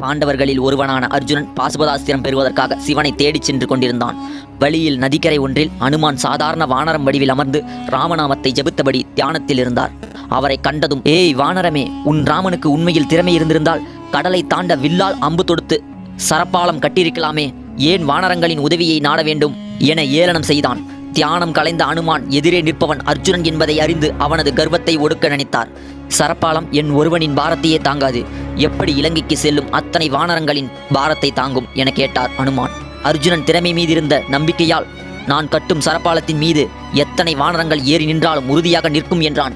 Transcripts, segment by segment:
பாண்டவர்களில் ஒருவனான அர்ஜுனன் பாசுபதாஸ்திரம் பெறுவதற்காக சிவனை தேடிச் சென்று கொண்டிருந்தான். வழியில் நதிக்கரை ஒன்றில் அனுமான் சாதாரண வானரம் வடிவில் அமர்ந்து ராமநாமத்தை ஜெபித்தபடி தியானத்தில் இருந்தார். அவரை கண்டதும் ஏய் வானரமே உன் ராமனுக்கு உண்மையில் திறமை இருந்திருந்தால் கடலை தாண்ட வில்லால் அம்பு தொடுத்து சரப்பாலம் கட்டியிருக்கலாமே. ஏன் வானரங்களின் உதவியை நாட வேண்டும்? என ஏளனம் செய்தான். தியானம் கலைந்த அனுமான் எதிரே நிற்பவன் அர்ஜுனன் என்பதை அறிந்து அவனது கர்வத்தை ஒடுக்க நினைத்தார். சரப்பாலம் என் ஒருவனின் பாரத்தையே தாங்காது. எப்படி இலங்கைக்கு செல்லும் அத்தனை வானரங்களின் பாரத்தை தாங்கும் என கேட்டார் அனுமான். அர்ஜுனன் திறமை மீதிருந்த நம்பிக்கையால் நான் கட்டும் சரப்பாலத்தின் மீது எத்தனை வானரங்கள் ஏறி நின்றாலும் உறுதியாக நிற்கும் என்றான்.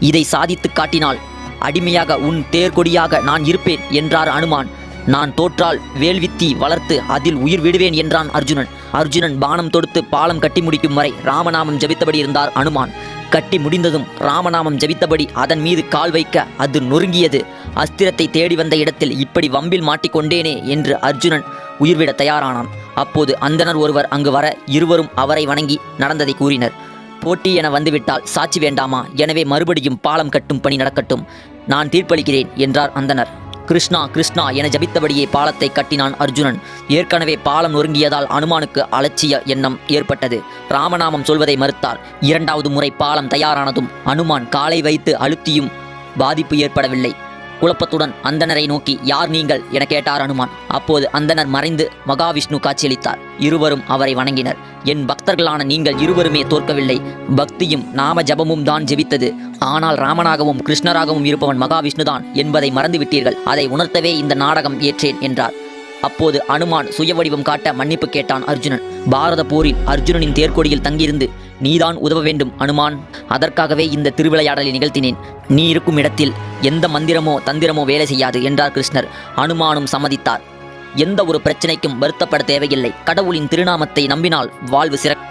இதை சாதித்துக் காட்டினால் அடிமையாக உன் தேர்கொடியாக நான் இருப்பேன் என்றார் அனுமான். நான் தோற்றால் வேல்வித்தி வளர்த்து அதில் உயிர் விடுவேன் என்றான் அர்ஜுனன். அர்ஜுனன் பானம் தொடுத்து பாலம் கட்டி முடிக்கும் வரை ராமநாமம் ஜபித்தபடி இருந்தார் அனுமான். கட்டி முடிந்ததும் ராமநாமம் ஜபித்தபடி அதன் மீது கால் வைக்க அது நொறுங்கியது. அஸ்திரத்தை தேடி வந்த இடத்தில் இப்படி வம்பில் மாட்டிக்கொண்டேனே என்று அர்ஜுனன் உயிர்விட தயாரானான். அப்போது அந்தனர் ஒருவர் அங்கு வர இருவரும் அவரை வணங்கி நடந்ததை கூறினர். போட்டி என வந்துவிட்டால் சாட்சி வேண்டாமா? எனவே மறுபடியும் பாலம் கட்டும் பணி நடக்கட்டும். நான் தீர்ப்பளிக்கிறேன் என்றார் அந்தனர் கிருஷ்ணா கிருஷ்ணா என ஜபித்தபடியே பாலத்தை கட்டினான் அர்ஜுனன். ஏற்கனவே பாலம் நொறுங்கியதால் அனுமானுக்கு அலட்சிய எண்ணம் ஏற்பட்டது. ராமநாமம் சொல்வதை மறுத்தார். இரண்டாவது முறை பாலம் தயாரானதும் அனுமான் காலை வைத்து அழுத்தியும் பாதிப்பு ஏற்படவில்லை. குழப்பத்துடன் அந்தனரை நோக்கி யார் நீங்கள்? என கேட்டார் அனுமான். அப்போது அந்தனர் மறைந்து மகாவிஷ்ணு காட்சியளித்தார். இருவரும் அவரை வணங்கினர். என் பக்தர்களான நீங்கள் இருவருமே தோற்கவில்லை. பக்தியும் நாம ஜபமும் தான் ஜெபித்தது. ஆனால் ராமனாகவும் கிருஷ்ணராகவும் இருப்பவன் மகாவிஷ்ணுதான் என்பதை மறந்துவிட்டீர்கள். அதை உணர்த்தவே இந்த நாடகம் ஏற்றேன் என்றார். அப்போது அனுமான் சுயவடிவம் காட்ட மன்னிப்பு கேட்டான் அர்ஜுனன். பாரத போரில் அர்ஜுனனின் தேர்க்கொடியில் தங்கியிருந்து நீதான் உதவ வேண்டும் அனுமான். அதற்காகவே இந்த திருவிளையாடலை நிகழ்த்தினேன். நீ இருக்கும் இடத்தில் எந்த மந்திரமோ தந்திரமோ வேலை செய்யாது என்றார் கிருஷ்ணர். அனுமானும் சம்மதித்தார். எந்த ஒரு பிரச்சனைக்கும் வருத்தப்பட தேவையில்லை. கடவுளின் திருநாமத்தை நம்பினால் வாழ்வு சிறக்கும்.